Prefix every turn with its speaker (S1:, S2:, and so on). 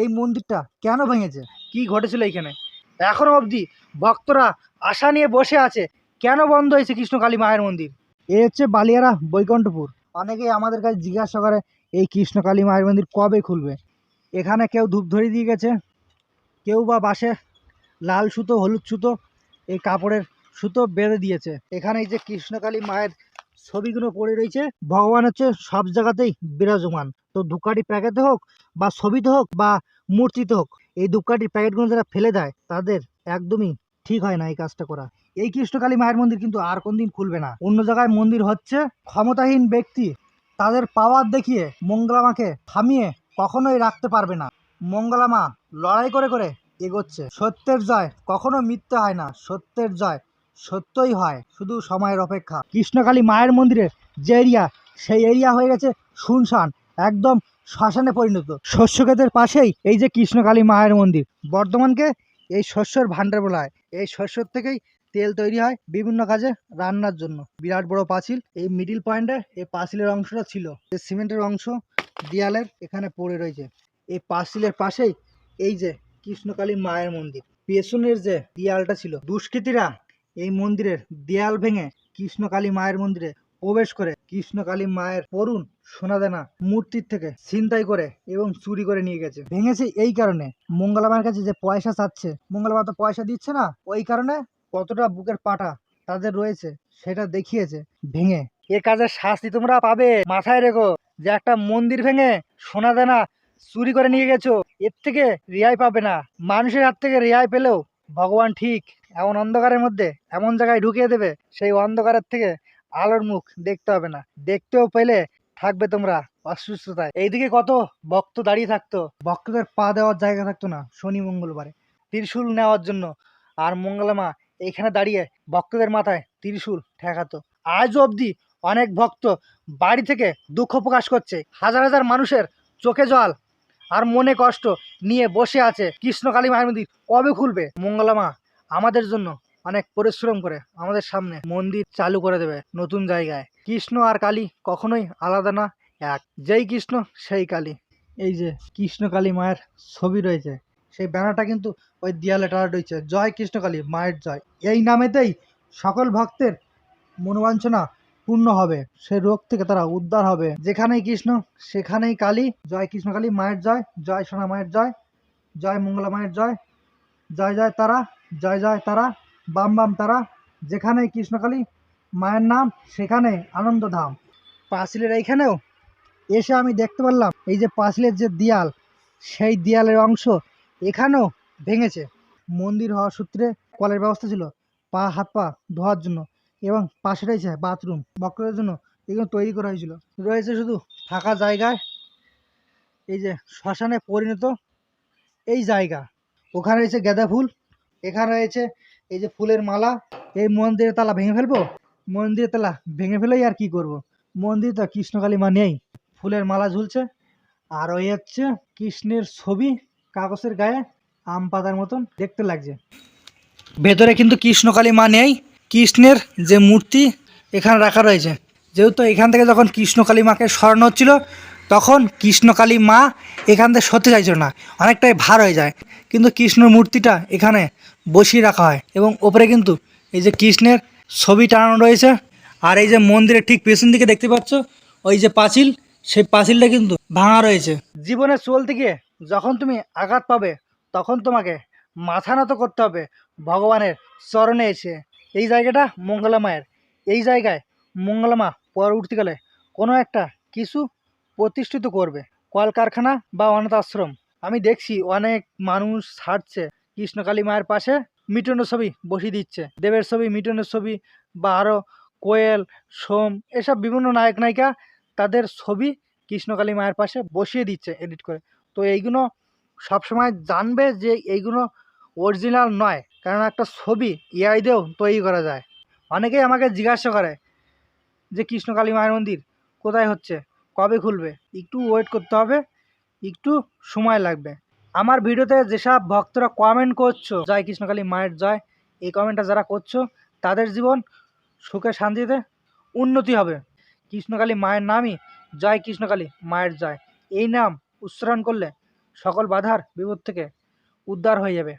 S1: এই মন্দিরটা কেন ভেঙেছে? কি ঘটেছিল এইখানে? এখনও অবধি ভক্তরা আশা নিয়ে বসে আছে, কেন বন্ধ হয়েছে কৃষ্ণকালী মায়ের মন্দির? এ হচ্ছে বালিয়ারা, বৈকুণ্ঠপুর। অনেকেই আমাদের কাছে জিজ্ঞাসা করে, এই কৃষ্ণকালী মায়ের মন্দির কবে খুলবে? এখানে কেউ ধূপ ধরিয়ে দিয়ে গেছে, কেউ বা বাসে লাল সুতো, হলুদ সুতো, এই কাপড়ের সুতো বেঁধে দিয়েছে। এখানে এই যে কৃষ্ণকালী মায়ের ছবিগুলো পড়ে রয়েছে। ভগবান হচ্ছে সব জায়গাতেই বিরাজমান। তো ধূপকাঠি প্যাকেটে হোক বা ছবিতে হোক বা মূর্তিতে হোক, এই ধূপকাঠির প্যাকেটগুলো যারা ফেলে দেয়, তাদের একদমই ঠিক হয় না এই কাজটা করা। এই কৃষ্ণকালী মায়ের মন্দির কিন্তু আর কোনদিন খুলবে না। অন্য জায়গায় মন্দির হচ্ছে ক্ষমতাহীন ব্যক্তি। তাদের পাওয়ার দেখিয়ে মঙ্গলামাকে থামিয়ে কখনোই রাখতে পারবে না। মঙ্গলামা লড়াই করে করে এগোচ্ছে। সত্যের জয় কখনো মিথ্যে হয় না। সত্যের জয় সত্যই হয়, শুধু সময়ের অপেক্ষা। কৃষ্ণকালী মায়ের মন্দিরের যে এরিয়া, সেই এরিয়া হয়ে গেছে শুনশান, একদম শ্মশানে পরিণত। শস্য ক্ষেতের পাশেই এই যে কৃষ্ণকালী মায়ের মন্দির, বর্ধমানকে এই শস্যর ভাণ্ডার বলা হয়। এই শস্যর থেকেই তেল তৈরি হয় বিভিন্ন কাজে রান্নার জন্য। বিরাট বড় পাঁচিল, এই মিডিল পয়েন্টে এই পাঁচিলের অংশটা ছিল। এই সিমেন্টের অংশ দেয়ালের এখানে পড়ে রয়েছে। এই পাঁচিলের পাশেই এই যে কৃষ্ণকালী মায়ের মন্দির, পেছনের যে দেয়ালটা ছিল, দুষ্কৃতীরা এই মন্দিরের দেয়াল ভেঙে কৃষ্ণকালী মায়ের মন্দিরে প্রবেশ করে কৃষ্ণকালী মায়ের করুণ সোনাদানা মূর্তির থেকে ছিনতাই করে এবং চুরি করে নিয়ে গেছে। ভেঙেছে এই কারণে। মঙ্গলামার কাছে যে পয়সা চাচ্ছে মঙ্গলামা তো পয়সা দিচ্ছে না, ওই কারণে কতটা বুকের পাটা তাদের রয়েছে সেটা দেখিয়েছে। ভেঙে। এ কাজের শাস্তি তোমরা পাবে। মাথায় রেখো যে একটা মন্দির ভেঙে সোনা সোনাদানা চুরি করে নিয়ে গেছো, এর থেকে রেহাই পাবে না। মানুষের হাত থেকে রেহাই পেলেও ভগবান ঠিক এমন অন্ধকারের মধ্যে এমন জায়গায় ঢুকিয়ে দেবে, সেই অন্ধকারের থেকে আলোর মুখ দেখতে হবে না। দেখতেও পেলে থাকবে তোমরা অসুস্থতায়। এইদিকে কত ভক্ত দাঁড়িয়ে থাকতো। ভক্তদের পা দেওয়ার জায়গা থাকতো না শনি মঙ্গলবারে। ত্রিশূল নেওয়ার জন্য আর মঙ্গলামা এইখানে দাঁড়িয়ে ভক্তদের মাথায় ত্রিশূল ঠেকাতো। আজও অবধি অনেক ভক্ত বাড়ি থেকে দুঃখ প্রকাশ করছে। হাজার হাজার মানুষের চোখে জল আর মনে কষ্ট নিয়ে বসে আছে কৃষ্ণকালী মায়ের মন্দির। কবে খুলবে মঙ্গলামা? আমাদের জন্য অনেক পরিশ্রম করে আমাদের সামনে মন্দির চালু করে দেবে নতুন জায়গায়। কৃষ্ণ আর কালী কখনোই আলাদা না, এক। যেই কৃষ্ণ, সেই কালী। এই যে কৃষ্ণ কালী মায়ের ছবি রয়েছে, সেই ব্যানারটা কিন্তু ওই দেয়ালে টানা রয়েছে। জয় কৃষ্ণ কালী, মায়ের জয়। এই নামেতেই সকল ভক্তের মনোবাঞ্ছনা পূর্ণ হবে। সেই রোগ থেকে তারা উদ্ধার হবে। যেখানেই কৃষ্ণ, সেখানেই কালী। জয় কৃষ্ণকালী মায়ের জয়। জয় সোনা মায়ের জয়। জয় মঙ্গলা মায়ের জয়। জয় জয় তারা। জয় জয় তারা, বাম বাম তারা যেখানে কৃষ্ণকালী মায়ের নাম সেখানে আনন্দধাম। পাঁচিলের এইখানেও এসে আমি দেখতে পারলাম, এই যে পাঁচিলের যে দেয়াল, সেই দেয়ালের অংশ এখানেও ভেঙেছে। মন্দির হওয়ার সূত্রে কলের ব্যবস্থা ছিল, পা, হাত, পা ধোয়ার জন্য এবং পাশে রয়েছে বাথরুম ভক্তদের জন্য এগুলো তৈরি করা হয়েছিল। রয়েছে শুধু ফাঁকা জায়গায়, এই যে শ্মশানে পরিণত এই জায়গা। ওখানে রয়েছে গাঁদা ফুল এখানে রয়েছে এই যে ফুলের মালা, এই মন্দিরের তালা ভেঙে ফেলব? মন্দিরের তালা ভেঙে ফেলেই আর কি করব। মন্দির তো কৃষ্ণকালী মা নেই, ফুলের মালা ঝুলছে। আর ওই হচ্ছে কৃষ্ণের ছবি কাগজের গায়ে, আম পাতার মতন, দেখতে লাগছে। ভেতরে কিন্তু কৃষ্ণকালী মা নেই, কৃষ্ণের যে মূর্তি এখানে রাখা রয়েছে। যেহেতু এখান থেকে যখন কৃষ্ণকালী মাকে স্মরণ হচ্ছিল তখন কৃষ্ণকালী মা এখান থেকে সরতে চাইছিল না, অনেকটাই ভার হয়ে যায়। কিন্তু কৃষ্ণর মূর্তিটা এখানে বসিয়ে রাখা হয় এবং ওপরে কিন্তু এই যে কৃষ্ণের ছবি টানানো রয়েছে। আর এই যে মন্দিরের ঠিক পেছন দিকে দেখতে পাচ্ছ, ওই যে পাঁচিল, সেই পাঁচিলটা কিন্তু ভাঙা রয়েছে। জীবনে চলতে গিয়ে যখন তুমি আঘাত পাবে, তখন তোমাকে মাথা নত করতে হবে ভগবানের চরণে এসে। এই জায়গাটা মঙ্গলা মায়ের। এই জায়গায় মঙ্গলামা পরবর্তীকালে কোনো একটা কিছু প্রতিষ্ঠিত করবে। কলকারখানা বা অনাথ আশ্রম। আমি দেখছি অনেক মানুষ ছাড়ছে। কৃষ্ণকালী মায়ের পাশে মিটনের ছবি বসিয়ে দিচ্ছে। দেবের ছবি মিটনের ছবি বা আরও কোয়েল, সোম এসব বিভিন্ন নায়ক, নায়িকা তাদের ছবি কৃষ্ণকালী মায়ের পাশে বসিয়ে দিচ্ছে এডিট করে। তো এইগুলো সবসময় জানবে যে এইগুলো অরিজিনাল নয়। কারণ একটা ছবি এআই দিয়েও তৈরি করা যায়। অনেকেই আমাকে জিজ্ঞাসা করে যে কৃষ্ণকালী মায়ের মন্দির কোথায় হচ্ছে? কবে খুলবে? একটু ওয়েট করতে হবে, একটু সময় লাগবে। আমার ভিডিওতে যেসব ভক্তরা কমেন্ট করছ, জয় কৃষ্ণকালী মায়ের জয়, এই কমেন্টটা যারা করছ, তাদের জীবন সুখে শান্তিতে উন্নতি হবে। কৃষ্ণকালী মায়ের নামই জয় কৃষ্ণকালী মায়ের জয়। এই নাম উচ্চারণ করলে সকল বাধার বিপদ থেকে উদ্ধার হয়ে যাবে।